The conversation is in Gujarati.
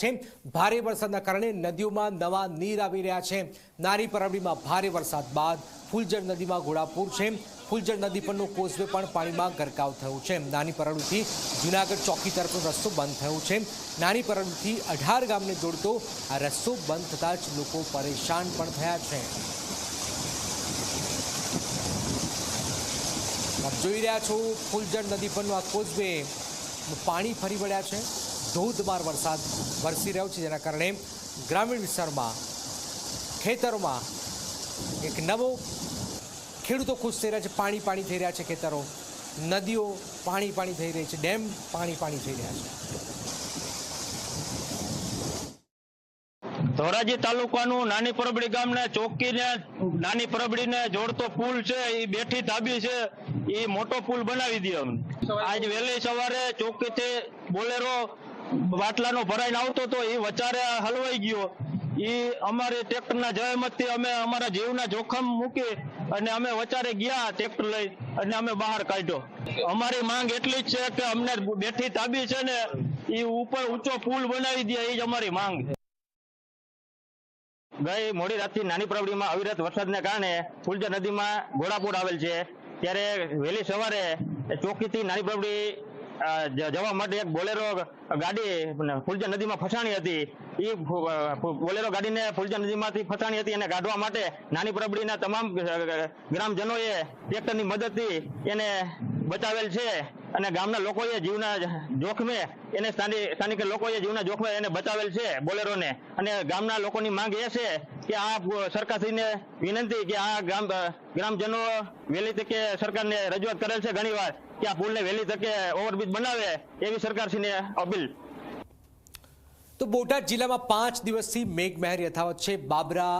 છે. ભારે વરસાદના કારણે નદીઓમાં નવા નીર આવી રહ્યા છે. નાની પરબડીમાં ભારે વરસાદ બાદ ફૂલજર નદીમાં ઘોડાપૂર છે. ફૂલજર નદી પરનો કોઝવે પણ પાણીમાં ગરકાવ થયું છે. નાની પરડુથી જુનાગઢ ચોકી તરફનો રસ્તો બંધ થયો છે. નાની પરડુથી અઢાર ગામને જોડતો આ રસ્તો બંધ થતાં જ લોકો પરેશાન પણ થયા છે. જોઈ રહ્યા છો ફૂલજર નદી પરનું આ કોઝવે. પાણી ફરી વળ્યા છે. ધોધમાર વરસાદ વરસી રહ્યો છે, જેના કારણે ગ્રામીણ વિસ્તારમાં, ખેતરોમાં એક નવો ખેડૂતો ખુશ થઈ રહ્યા છે. પાણી પાણી થઈ રહ્યા છે ખેતરો. નદીઓ પાણી પાણી થઈ રહી છે, ડેમ પાણી પાણી થઈ રહ્યા છે. ધોરાજી તાલુકાનું નાની પરબડી ગામને ચોકીને નાની પરબડીને જોડતો પુલ છે એ બેઠી ધાબી છે એ મોટો પુલ બનાવી દે આજ વહેલી સવારે ચોકીથી બોલેરો બાટલાનો ભરાઈને આવતો હતો એ વચારે હલવાઈ ગયો. એ અમારે ટ્રેક્ટરના જહેમતથી અમે અમારા જીવના જોખમ મૂકી અને અમે વચારે ગયા ટ્રેક્ટર લઈ અને અમે બહાર કાઢ્યો. અમારી માંગ એટલી જ છે કે અમને બેઠી તાબી છે ને, એ ઉપર ઊંચો પુલ બનાવી દે એ જ અમારી માંગ. છે ગઈ મોડી રાતથી નાની પરબડીમાં અવિરત વરસાદને કારણે ફુલજા નદીમાં ઘોડાપૂર આવેલ છે. ત્યારે વહેલી સવારે ચોકીથી નાની જ- જવા માટે એક બોલેરો ગાડી ફુલજા નદીમાં ફસાણી હતી. એ બોલેરો ગાડીને ફુલજા નદીમાંથી ફસાણી હતી એને કાઢવા માટે નાની પરબડીના તમામ ગ્રામજનોએ ટ્રેક્ટરની મદદથી એને બચાવેલ છે અને ગામના લોકોએ જીવના જોખમે એને સ્થાનિક લોકોએ જીવના જોખમે એને બચાવેલ છે બોલેરોને. અને ગામના લોકોની માંગ એ છે કે આ સરકારશ્રીને વિનંતી કે આ ગ્રામ, ગ્રામજનો વહેલી તકે સરકારને રજૂઆત કરેલ છે ઘણીવાર કે આ પુલને વહેલી તકે ઓવરબ્રિજ બનાવે એવી સરકારશ્રીને અપીલ. તો બોટાદ જિલ્લામાં પાંચ દિવસથી મેઘમહેર યથાવત છે. બાબરા